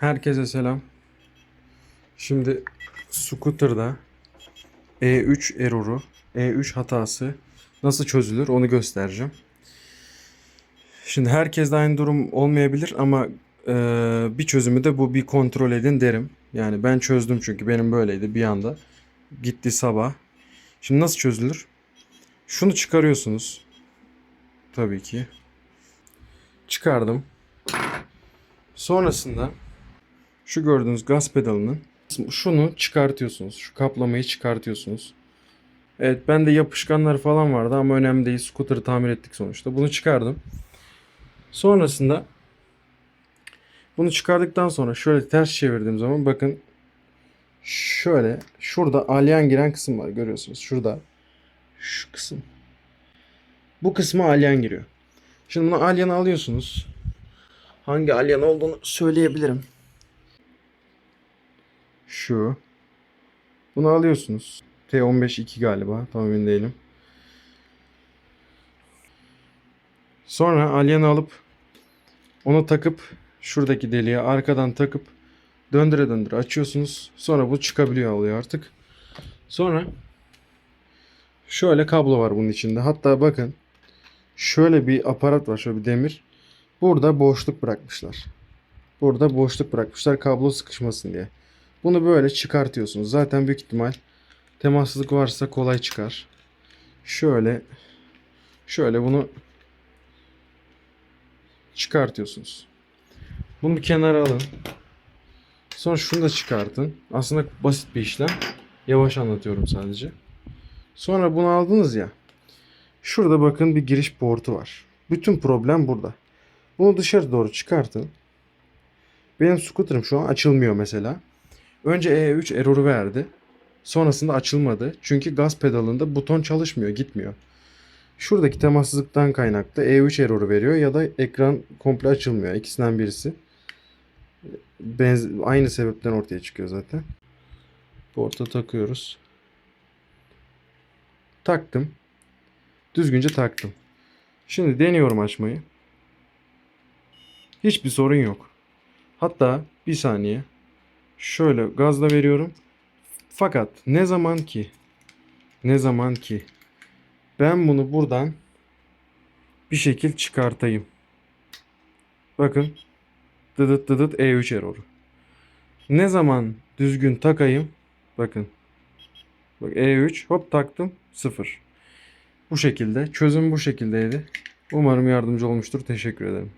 Herkese selam. Şimdi scooter'da E3 error'u, E3 hatası nasıl çözülür onu göstereceğim. Şimdi herkeste aynı durum olmayabilir ama e, bir çözümü de bu bir kontrol edin derim. Yani ben çözdüm çünkü benim böyleydi bir anda. Gitti sabah. Şimdi nasıl çözülür? Şunu çıkarıyorsunuz. Tabii ki. Çıkardım. Sonrasında şu gördüğünüz gaz pedalının şunu çıkartıyorsunuz. Şu kaplamayı çıkartıyorsunuz. Evet bende yapışkanlar falan vardı ama önemli değil. Scooter'ı tamir ettik sonuçta. Bunu çıkardım. Sonrasında bunu çıkardıktan sonra şöyle ters çevirdiğim zaman bakın şöyle şurada alyan giren kısım var görüyorsunuz. Şurada şu kısım. Bu kısma alyan giriyor. Şimdi bunu alyanı alıyorsunuz. Hangi alyan olduğunu söyleyebilirim. Şu. Bunu alıyorsunuz. T15-2 galiba. Tam emin değilim. Sonra alyanı alıp onu takıp şuradaki deliğe arkadan takıp döndüre döndüre açıyorsunuz. Sonra bu çıkabiliyor oluyor artık. Sonra şöyle kablo var bunun içinde. Hatta bakın şöyle bir aparat var. Şöyle bir demir. Burada boşluk bırakmışlar. Burada boşluk bırakmışlar kablo sıkışmasın diye. Bunu böyle çıkartıyorsunuz. Zaten büyük ihtimal temassızlık varsa kolay çıkar. Şöyle şöyle bunu çıkartıyorsunuz. Bunu bir kenara alın. Sonra şunu da çıkartın. Aslında basit bir işlem. Yavaş anlatıyorum sadece. Sonra bunu aldınız ya. Şurada bakın bir giriş portu var. Bütün problem burada. Bunu dışarı doğru çıkartın. Benim scooter'ım şu an açılmıyor mesela. Önce E3 error'u verdi. Sonrasında açılmadı. Çünkü gaz pedalında buton çalışmıyor, gitmiyor. Şuradaki temassızlıktan kaynaklı E3 error'u veriyor ya da ekran komple açılmıyor. İkisinden birisi. Benz aynı sebepten ortaya çıkıyor zaten. Porta takıyoruz. Taktım. Düzgünce taktım. Şimdi deniyorum açmayı. Hiçbir sorun yok. Hatta bir saniye. Şöyle gazla veriyorum. Fakat ne zaman ki ne zaman ki ben bunu buradan bir şekil çıkartayım. Bakın dıdıt dıdıt E3 error. Ne zaman düzgün takayım bakın. Bak E3 hop taktım 0. Bu şekilde çözüm bu şekildeydi. Umarım yardımcı olmuştur. Teşekkür ederim.